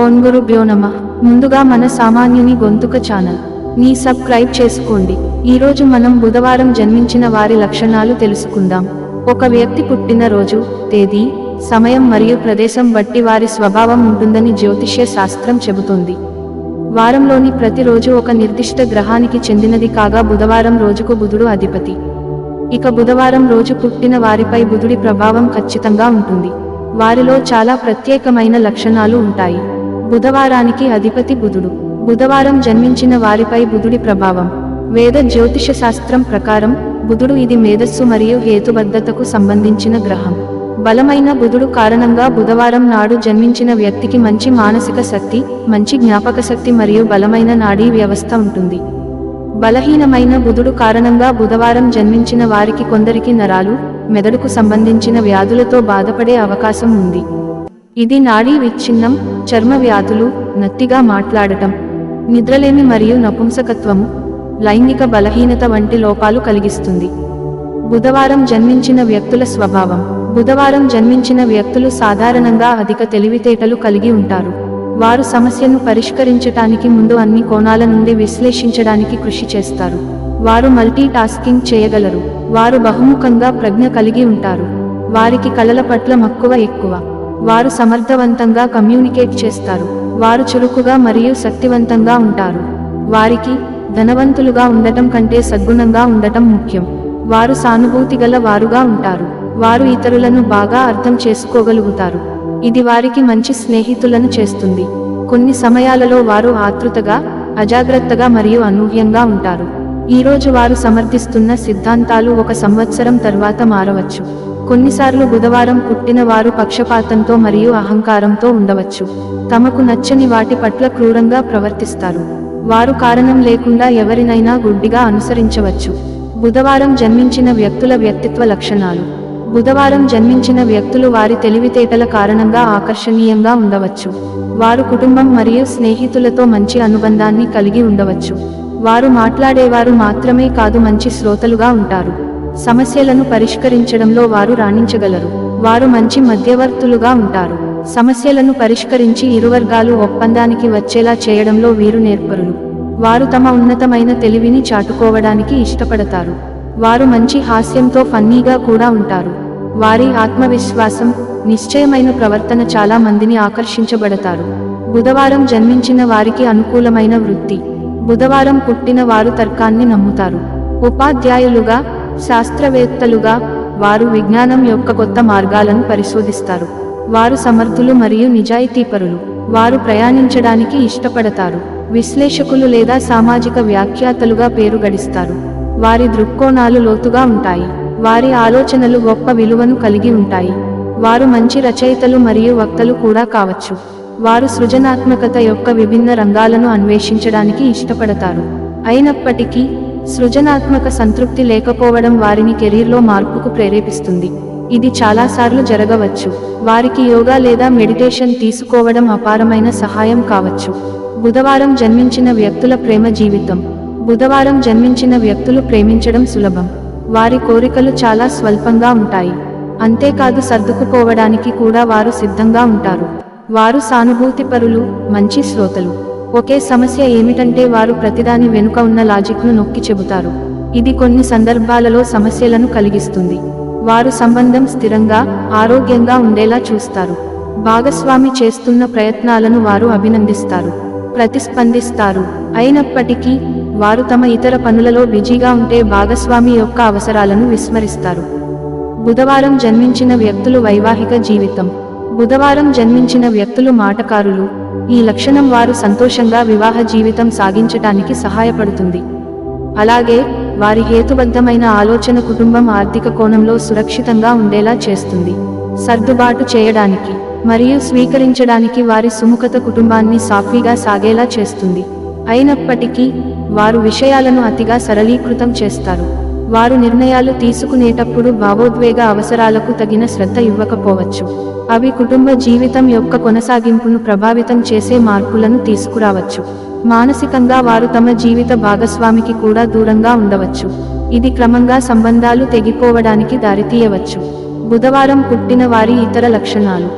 ఓం గురుభ్యో నమ. ముందుగా మన సామాన్యుని గొంతుక ఛానల్. ని సబ్స్క్రైబ్ చేసుకోండి. ఈరోజు మనం బుధవారం జన్మించిన వారి లక్షణాలు తెలుసుకుందాం. ఒక వ్యక్తి పుట్టిన రోజు తేదీ సమయం మరియు ప్రదేశం బట్టి వారి స్వభావం ఉంటుందని జ్యోతిష్య శాస్త్రం చెబుతుంది. వారంలోని ప్రతిరోజు ఒక నిర్దిష్ట గ్రహానికి చెందినది కాగా బుధవారం రోజుకు బుధుడు అధిపతి. ఇక బుధవారం రోజు పుట్టిన వారిపై బుధుడి ప్రభావం ఖచ్చితంగా ఉంటుంది. వారిలో చాలా ప్రత్యేకమైన లక్షణాలు ఉంటాయి. బుధవారానికి అధిపతి బుధుడు. బుధవారం జన్మించిన వారిపై బుధుడి ప్రభావం. వేద జ్యోతిష శాస్త్రం ప్రకారం బుధుడు ఇది మేధస్సు మరియు హేతుబద్ధతకు సంబంధించిన గ్రహం. బలమైన బుధుడు కారణంగా బుధవారం నాడు జన్మించిన వ్యక్తికి మంచి మానసిక శక్తి మంచి జ్ఞాపక శక్తి మరియు బలమైన నాడీ వ్యవస్థ ఉంటుంది. బలహీనమైన బుధుడు కారణంగా బుధవారం జన్మించిన వారికి కొందరికి నరాలు మెదడుకు సంబంధించిన వ్యాధులతో బాధపడే అవకాశం ఉంది. ఇది నాడీ విచ్ఛిన్నం చర్మ వ్యాధులు నత్తిగా మాట్లాడటం నిద్రలేమి మరియు నపుంసకత్వము లైంగిక బలహీనత వంటి లోపాలు కలిగిస్తుంది. బుధవారం జన్మించిన వ్యక్తుల స్వభావం. బుధవారం జన్మించిన వ్యక్తులు సాధారణంగా అధిక తెలివితేటలు కలిగి ఉంటారు. వారు సమస్యను పరిష్కరించటానికి ముందు అన్ని కోణాల నుండి విశ్లేషించడానికి కృషి చేస్తారు. వారు మల్టీ టాస్కింగ్ చేయగలరు. వారు బహుముఖంగా ప్రజ్ఞ కలిగి ఉంటారు. వారికి కళల పట్ల మక్కువ ఎక్కువ. వారు సమర్థవంతంగా కమ్యూనికేట్ చేస్తారు. వారు చురుకుగా మరియు శక్తివంతంగా ఉంటారు. వారికి ధనవంతులుగా ఉండటం కంటే సద్గుణంగా ఉండటం ముఖ్యం. వారు సానుభూతి గల వారుగా ఉంటారు. వారు ఇతరులను బాగా అర్థం చేసుకోగలుగుతారు. ఇది వారికి మంచి స్నేహితులను చేస్తుంది. కొన్ని సమయాలలో వారు ఆతృతగా అజాగ్రత్తగా మరియు అనూహ్యంగా ఉంటారు. ఈ రోజు వారు సమర్థిస్తున్న సిద్ధాంతాలు ఒక సంవత్సరం తర్వాత మారవచ్చు. కొన్నిసార్లు బుధవారం పుట్టిన వారు పక్షపాతంతో మరియు అహంకారంతో ఉండవచ్చు. తమకు నచ్చని వాటి పట్ల క్రూరంగా ప్రవర్తిస్తారు. వారు కారణం లేకుండా ఎవరినైనా గుడ్డిగా అనుసరించవచ్చు. బుధవారం జన్మించిన వ్యక్తుల వ్యక్తిత్వ లక్షణాలు. బుధవారం జన్మించిన వ్యక్తులు వారి తెలివితేటల కారణంగా ఆకర్షణీయంగా ఉండవచ్చు. వారు కుటుంబం మరియు స్నేహితులతో మంచి అనుబంధాన్ని కలిగి ఉండవచ్చు. వారు మాట్లాడేవారు మాత్రమే కాదు మంచి శ్రోతలుగా ఉంటారు. సమస్యలను పరిష్కరించడంలో వారు రాణించగలరు. వారు మంచి మధ్యవర్తులుగా ఉంటారు. సమస్యలను పరిష్కరించి ఇరువర్గాలు ఒప్పందానికి వచ్చేలా చేయడంలో వీరు నేర్పరులు. వారు తమ ఉన్నతమైన తెలివిని చాటుకోవడానికి ఇష్టపడతారు. వారు మంచి హాస్యంతో ఫన్నీగా కూడా ఉంటారు. వారి ఆత్మవిశ్వాసం నిశ్చయమైన ప్రవర్తన చాలా మందిని ఆకర్షించబడతారు. బుధవారం జన్మించిన వారికి అనుకూలమైన వృత్తి. బుధవారం పుట్టిన వారు తర్కాన్ని నమ్ముతారు. ఉపాధ్యాయులుగా శాస్త్రవేత్తలుగా వారు విజ్ఞానం యొక్క కొత్త మార్గాలను పరిశోధిస్తారు. వారు సమర్థులు మరియు నిజాయితీపరులు. వారు ప్రయాణించడానికి ఇష్టపడతారు. విశ్లేషకులు లేదా సామాజిక వ్యాఖ్యాతలుగా పేరు గడిస్తారు. వారి దృక్కోణాలు లోతుగా ఉంటాయి. వారి ఆలోచనలు గొప్ప విలువను కలిగి ఉంటాయి. వారు మంచి రచయితలు మరియు వక్తలు కూడా కావచ్చు. వారు సృజనాత్మకత యొక్క విభిన్న రంగాలను అన్వేషించడానికి ఇష్టపడతారు. అయినప్పటికీ సృజనాత్మక సంతృప్తి లేకపోవడం వారిని కెరీర్లో మార్పుకు ప్రేరేపిస్తుంది. ఇది చాలాసార్లు జరగవచ్చు. వారికి యోగా లేదా మెడిటేషన్ తీసుకోవడం అపారమైన సహాయం కావచ్చు. బుధవారం జన్మించిన వ్యక్తుల ప్రేమ జీవితం. బుధవారం జన్మించిన వ్యక్తులు ప్రేమించడం సులభం. వారి కోరికలు చాలా స్వల్పంగా ఉంటాయి. అంతేకాదు సర్దుకుపోవడానికి కూడా వారు సిద్ధంగా ఉంటారు. వారు సానుభూతిపరులు మంచి శ్రోతలు. ఒకే సమస్య ఏమిటంటే వారు ప్రతిదాని వెనుక ఉన్న లాజిక్ను నొక్కి చెబుతారు. ఇది కొన్ని సందర్భాలలో సమస్యలను కలిగిస్తుంది. వారు సంబంధం స్థిరంగా ఆరోగ్యంగా ఉండేలా చూస్తారు. భాగస్వామి చేస్తున్న ప్రయత్నాలను వారు అభినందిస్తారు. ప్రతిస్పందిస్తారు. అయినప్పటికీ వారు తమ ఇతర పనులలో బిజీగా ఉంటే భాగస్వామి యొక్క అవసరాలను విస్మరిస్తారు. బుధవారం జన్మించిన వ్యక్తులు వైవాహిక జీవితం. బుధవారం జన్మించిన వ్యక్తులు మాటకారులు. ఈ లక్షణం వారు సంతోషంగా వివాహ జీవితం సాగించటానికి సహాయపడుతుంది. అలాగే వారి హేతుబద్ధమైన ఆలోచన కుటుంబం ఆర్థిక కోణంలో సురక్షితంగా ఉండేలా చేస్తుంది. సర్దుబాటు చేయడానికి మరియు స్వీకరించడానికి వారి సుముఖత కుటుంబాన్ని సాఫీగా సాగేలా చేస్తుంది. అయినప్పటికీ వారు విషయాలను అతిగా సరళీకృతం చేస్తారు. వారు నిర్ణయాలు తీసుకునేటప్పుడు భావోద్వేగ అవసరాలకు తగిన శ్రద్ధ ఇవ్వకపోవచ్చు. అవి కుటుంబ జీవితం యొక్క కొనసాగింపును ప్రభావితం చేసే మార్పులను తీసుకురావచ్చు. మానసికంగా వారు తమ జీవిత భాగస్వామికి కూడా దూరంగా ఉండవచ్చు. ఇది క్రమంగా సంబంధాలు తెగిపోవడానికి దారితీయవచ్చు. బుధవారం పుట్టిన వారి ఇతర లక్షణాలు.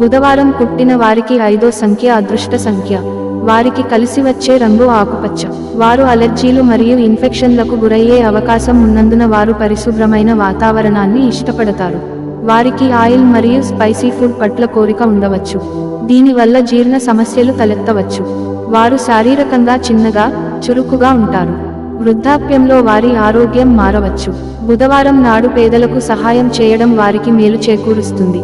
బుధవారం పుట్టిన వారికి ఐదో సంఖ్య అదృష్ట సంఖ్య. వారికి కలిసి వచ్చే రంగు ఆకుపచ్చ. వారు అలెర్జీలు మరియు ఇన్ఫెక్షన్లకు గురయ్యే అవకాశం ఉన్నందున వారు పరిశుభ్రమైన వాతావరణాన్ని ఇష్టపడతారు. వారికి ఆయిల్ మరియు స్పైసీ ఫుడ్ పట్ల కోరిక ఉండవచ్చు. దీనివల్ల జీర్ణ సమస్యలు తలెత్తవచ్చు. వారు శారీరకంగా చిన్నగా చురుకుగా ఉంటారు. వృద్ధాప్యంలో వారి ఆరోగ్యం మారవచ్చు. బుధవారం నాడు పేదలకు సహాయం చేయడం వారికి మేలు చేకూరుస్తుంది.